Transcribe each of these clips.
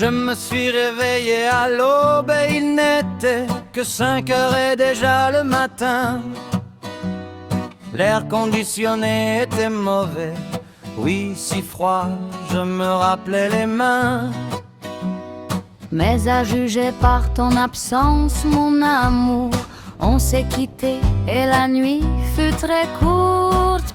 Je me suis réveillé à l'aube et il n'était que 5 heures et déjà le matin. L'air conditionné était mauvais, oui, si froid, je me rappelais les mains. Mais à juger par ton absence, mon amour, on s'est quitté et la nuit fut très courte.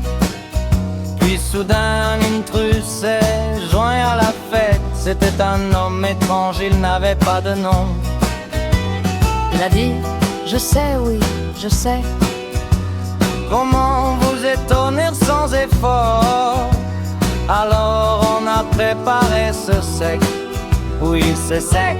Soudain un intrus s'est joint à la fête. C'était un homme étrange, il n'avait pas de nom. Il a dit, je sais, oui, je sais. Comment vous étonner sans effort? Alors on a préparé ce sec Oui c'est sec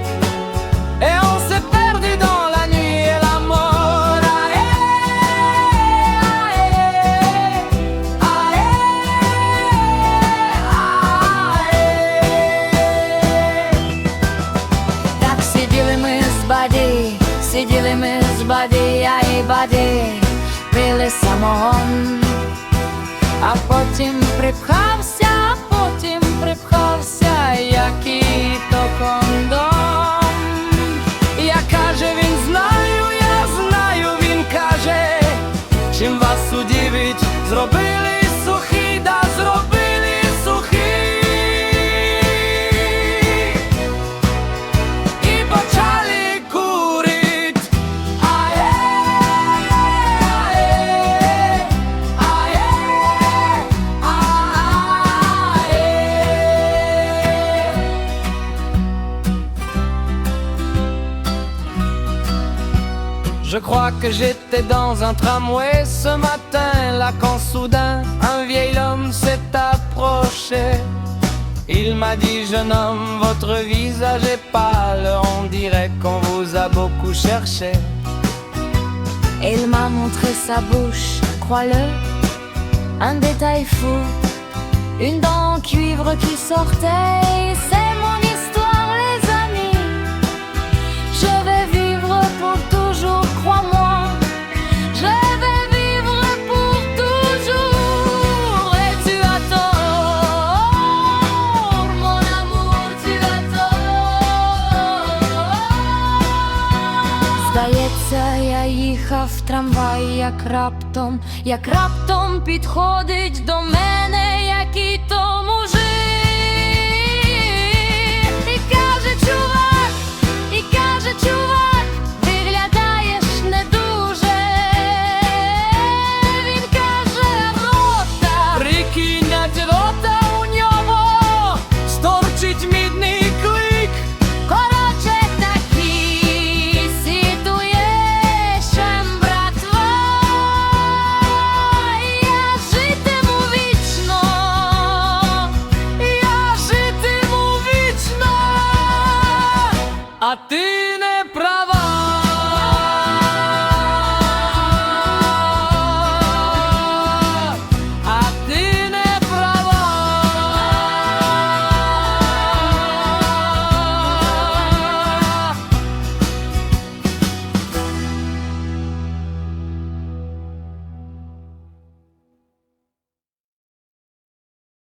сиділи ми з баді, я і баді, пили самогон, а потім припхався, потім припхався, який то кондом. Я каже, він знаю, я знаю, він каже, чим вас удивить, зробили Je crois que j'étais dans un tramway ce matin, là quand soudain un vieil homme s'est approché. Il m'a dit jeune homme, votre visage est pâle, on dirait qu'on vous a beaucoup cherché. Il m'a montré sa bouche, crois-le, un détail fou, une dent en cuivre qui sortait. В трамвай, як раптом, як раптом підходить до мене, який то мужик.